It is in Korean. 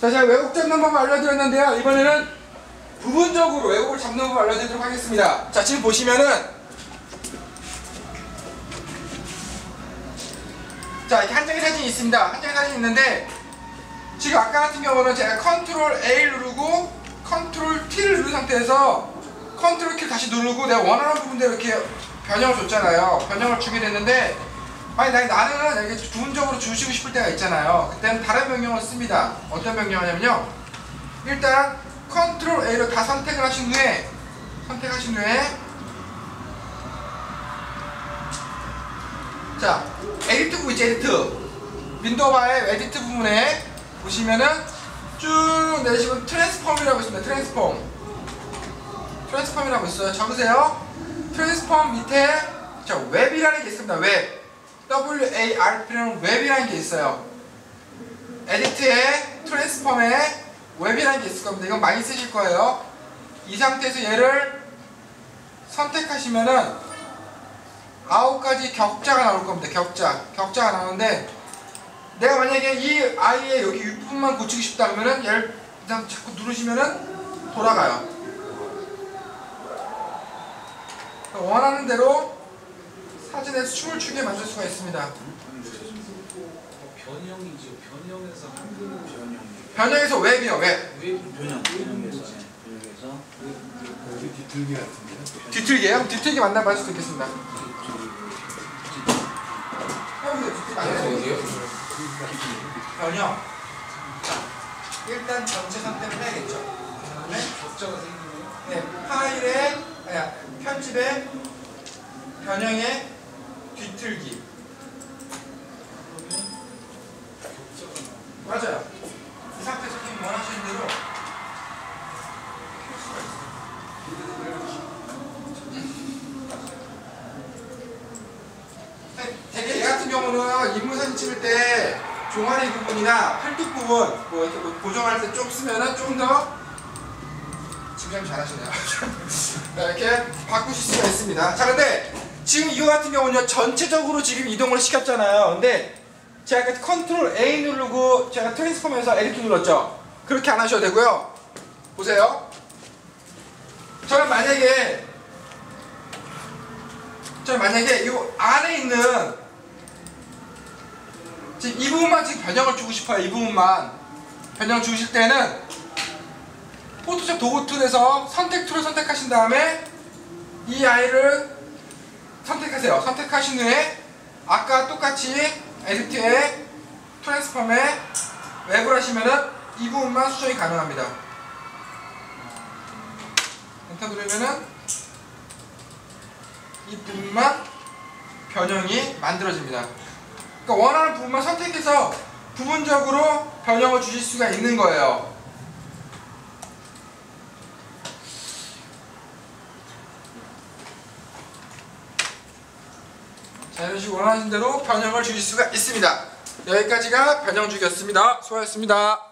자, 제가 왜곡 잡는 법 알려드렸는데요. 이번에는 부분적으로 왜곡을 잡는 법 알려드리도록 하겠습니다. 자, 지금 보시면은 자, 이렇게 한 장의 사진이 있습니다. 한 장의 사진이 있는데 지금 아까 같은 경우는 제가 컨트롤 A 누르고 컨트롤 T를 누른 상태에서 컨트롤 K를 다시 누르고 내가 원하는 부분대로 이렇게 변형을 줬잖아요. 변형을 주게 됐는데 아니 나, 나는 이렇게 부분적으로 주시고 싶을 때가 있잖아요. 그때는 다른 명령을 씁니다. 어떤 명령을 하냐면요. 일단 컨트롤 A로 다 선택을 하신 후에 선택하신 후에 자 에디트 부분 있죠 에디트 윈도우 바의 에디트 부분에 보시면은 쭉 내시면 트랜스폼이라고 있습니다. 트랜스폼 트랜스폼이라고 있어요. 적으세요. 트랜스폼 밑에 자 웹이라는 게 있습니다. 웹 WARP라는 웹이라는 게 있어요 에디트에 트랜스폼에 웹이라는 게 있을 겁니다 이건 많이 쓰실 거예요 이 상태에서 얘를 선택하시면은 아홉 가지 격자가 나올 겁니다. 격자. 격자가 나오는데 내가 만약에 이 아이의 여기 윗부분만 고치고 싶다 그러면은 얘를 그냥 자꾸 누르시면은 돌아가요. 원하는 대로 사진에서 춤을 추게 만들 수가 있습니다. 변형이죠. 변형에서 한국은 변형. 변형에서 웹이요, 웹. 왜 변형, 변형에서 변형에서 여기 뒤틀기 같은데요? 뒤틀기예요? 그럼 뒤틀기 만나 봐줄 수 있겠습니다. 해보세요, 뒤틀기 만나보세요. 변형. 자, 일단 전체 선택을 해야겠죠. 그 다음에 격자가 생기네요. 네, 파일에 아야 편집에 변형에 뒤틀기 맞아요. 이 상태에서 지금 원하시는 대로 키울 수가 있어요. 네, 되게 얘 같은 경우는 인물 사진 찍을 때 종아리 부분이나 팔뚝 부분 뭐 이렇게 뭐 고정할 때 좀 쓰면은 좀더 지금 잘하시네요. 자, 이렇게 바꾸실 수가 있습니다. 자, 근데 지금 이거 같은 경우는요, 전체적으로 지금 이동을 시켰잖아요. 근데 제가 아까 컨트롤 A 누르고 제가 트랜스폼에서 에디트 눌렀죠? 그렇게 안 하셔도 되고요. 보세요. 저는 만약에 저는 만약에 이 안에 있는 지금 이 부분만 지금 변형을 주고 싶어요. 이 부분만 변형 주실 때는 포토샵 도구 툴에서 선택 툴을 선택하신 다음에 이 아이를 선택하세요. 선택하신 후에 아까 똑같이 에디트에 트랜스폼에 웹을 하시면은 이 부분만 수정이 가능합니다. 엔터 누르면은 이 부분만 변형이 만들어집니다. 그러니까 원하는 부분만 선택해서 부분적으로 변형을 주실 수가 있는 거예요. 자, 이런 식으로 원하시는 대로 변형을 주실 수가 있습니다. 여기까지가 변형 주기였습니다. 수고하셨습니다.